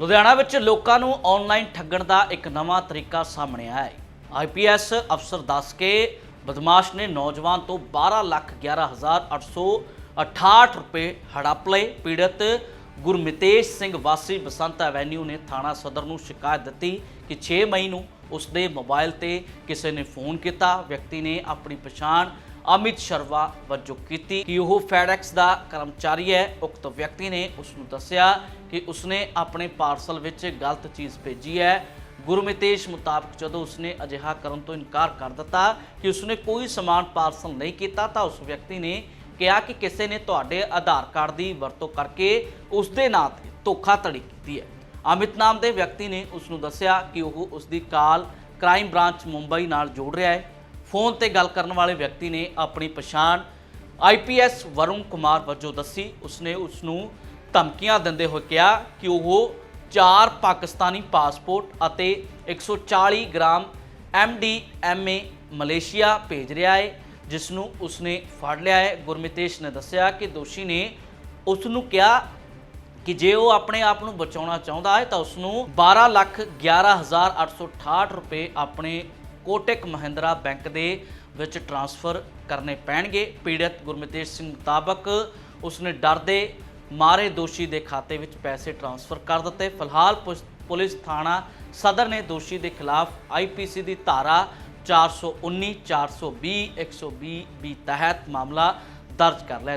ਲੁਧਿਆਣਾ ਵਿੱਚ ਲੋਕਾਂ ਨੂੰ ਆਨਲਾਈਨ ਠੱਗਣ ਦਾ ਇੱਕ ਨਵਾਂ ਤਰੀਕਾ ਸਾਹਮਣੇ ਆਇਆ ਹੈ। ਆਈਪੀਐਸ ਅਫਸਰ ਦੱਸ ਕੇ ਬਦਮਾਸ਼ ਨੇ ਨੌਜਵਾਨ ਤੋਂ 12 ਲੱਖ 11868 ਰੁਪਏ ਹੜੱਪ ਲਏ। ਪੀੜਤ ਗੁਰਮਿਤੇਸ਼ ਸਿੰਘ ਵਾਸੀ ਬਸੰਤ ਐਵੇਨਿਊ ਨੇ ਥਾਣਾ ਸਦਰ ਨੂੰ ਸ਼ਿਕਾਇਤ ਦਿੱਤੀ ਕਿ 6 ਮਈ ਨੂੰ ਉਸ ਦੇ ਮੋਬਾਈਲ ਤੇ ਕਿਸੇ ਨੇ ਫੋਨ ਕੀਤਾ। ਵਿਅਕਤੀ ਨੇ ਆਪਣੀ ਪਛਾਣ ਅਮਿਤ ਸ਼ਰਵਾ ਵਜੋਂ ਕੀਤੀ। ਕਿ ਉਹ ਫੈਡੈਕਸ ਦਾ ਕਰਮਚਾਰੀ ਹੈ, ਉਕਤ ਵਿਅਕਤੀ ਨੇ ਉਸ ਨੂੰ ਦੱਸਿਆ ਕਿ ਉਸਨੇ ਆਪਣੇ ਪਾਰਸਲ ਵਿੱਚ ਗਲਤ ਚੀਜ਼ ਭੇਜੀ ਹੈ। ਗੁਰਮਿਤੇਸ਼ ਮੁਤਾਬਕ ਜਦੋਂ ਉਸਨੇ ਅਜਿਹਾ ਕਰਨ ਤੋਂ ਇਨਕਾਰ ਕਰ ਦਿੱਤਾ ਕਿ ਉਸਨੇ ਕੋਈ ਸਮਾਨ ਪਾਰਸਲ ਨਹੀਂ ਕੀਤਾ ਤਾਂ ਉਸ ਵਿਅਕਤੀ ਨੇ ਕਿਹਾ ਕਿ ਕਿਸੇ ਨੇ ਤੁਹਾਡੇ ਆਧਾਰ ਕਾਰਡ ਦੀ ਵਰਤੋਂ ਕਰਕੇ ਉਸ ਦੇ ਨਾਂ ਤੇ ਧੋਖਾਧੜੀ ਕੀਤੀ ਹੈ। ਅਮਿਤ ਨਾਮ ਦੇ ਵਿਅਕਤੀ ਨੇ ਉਸ ਨੂੰ ਦੱਸਿਆ ਕਿ ਉਹ ਉਸ ਦੀ ਕਾਲ ਕ੍ਰਾਈਮ ਬ੍ਰਾਂਚ ਮੁੰਬਈ ਨਾਲ ਜੋੜ ਰਿਹਾ ਹੈ। ਫੋਨ ਤੇ ਗੱਲ ਕਰਨ ਵਾਲੇ ਵਿਅਕਤੀ ਨੇ ਆਪਣੀ ਪਛਾਣ ਆਈਪੀਐਸ ਵਰੁਣ ਕੁਮਾਰ ਵਜੋਂ ਦੱਸੀ। ਉਸਨੇ ਉਸ ਨੂੰ ਧਮਕੀਆਂ ਦਿੰਦੇ ਹੋਏ ਕਿਹਾ ਕਿ ਉਹ ਚਾਰ ਪਾਕਿਸਤਾਨੀ ਪਾਸਪੋਰਟ ਅਤੇ 140 ਗ੍ਰਾਮ ਐਮਡੀਐਮਏ ਮਲੇਸ਼ੀਆ ਭੇਜ ਰਿਹਾ ਹੈ। ਜਿਸ ਨੂੰ ਉਸਨੇ ਫੜ ਲਿਆ ਹੈ। ਗੁਰਮਿਤੇਸ਼ ਨੇ ਦੱਸਿਆ ਕਿ ਦੋਸ਼ੀ ਨੇ ਉਸ ਨੂੰ ਕਿਹਾ ਕਿ ਜੇ ਉਹ ਆਪਣੇ ਆਪ ਨੂੰ ਬਚਾਉਣਾ ਚਾਹੁੰਦਾ ਹੈ, ਤਾਂ ਉਸ ਨੂੰ 12 ਲੱਖ 11868 ਰੁਪਏ ਆਪਣੇ ਕੋਟਕ ਮਹਿੰਦਰਾ ਬੈਂਕ ਦੇ ਵਿੱਚ ਟ੍ਰਾਂਸਫਰ ਕਰਨੇ ਪੈਣਗੇ। ਪੀੜਤ ਗੁਰਮਿਤੇਸ਼ ਸਿੰਘ ਮੁਤਾਬਕ ਉਸਨੇ ਡਰਦੇ ਮਾਰੇ ਦੋਸ਼ੀ ਦੇ ਖਾਤੇ ਵਿੱਚ ਪੈਸੇ ਟ੍ਰਾਂਸਫਰ ਕਰ ਦਿੱਤੇ। ਫਿਲਹਾਲ ਪੁਲਿਸ- ਪੁਲਿਸ ਥਾਣਾ ਸਦਰ ਨੇ ਦੋਸ਼ੀ ਦੇ ਖਿਲਾਫ ਆਈਪੀਸੀ ਦੀ ਧਾਰਾ 419 420 120 ਵੀ ਤਹਿਤ ਮਾਮਲਾ ਦਰਜ ਕਰ ਲਿਆ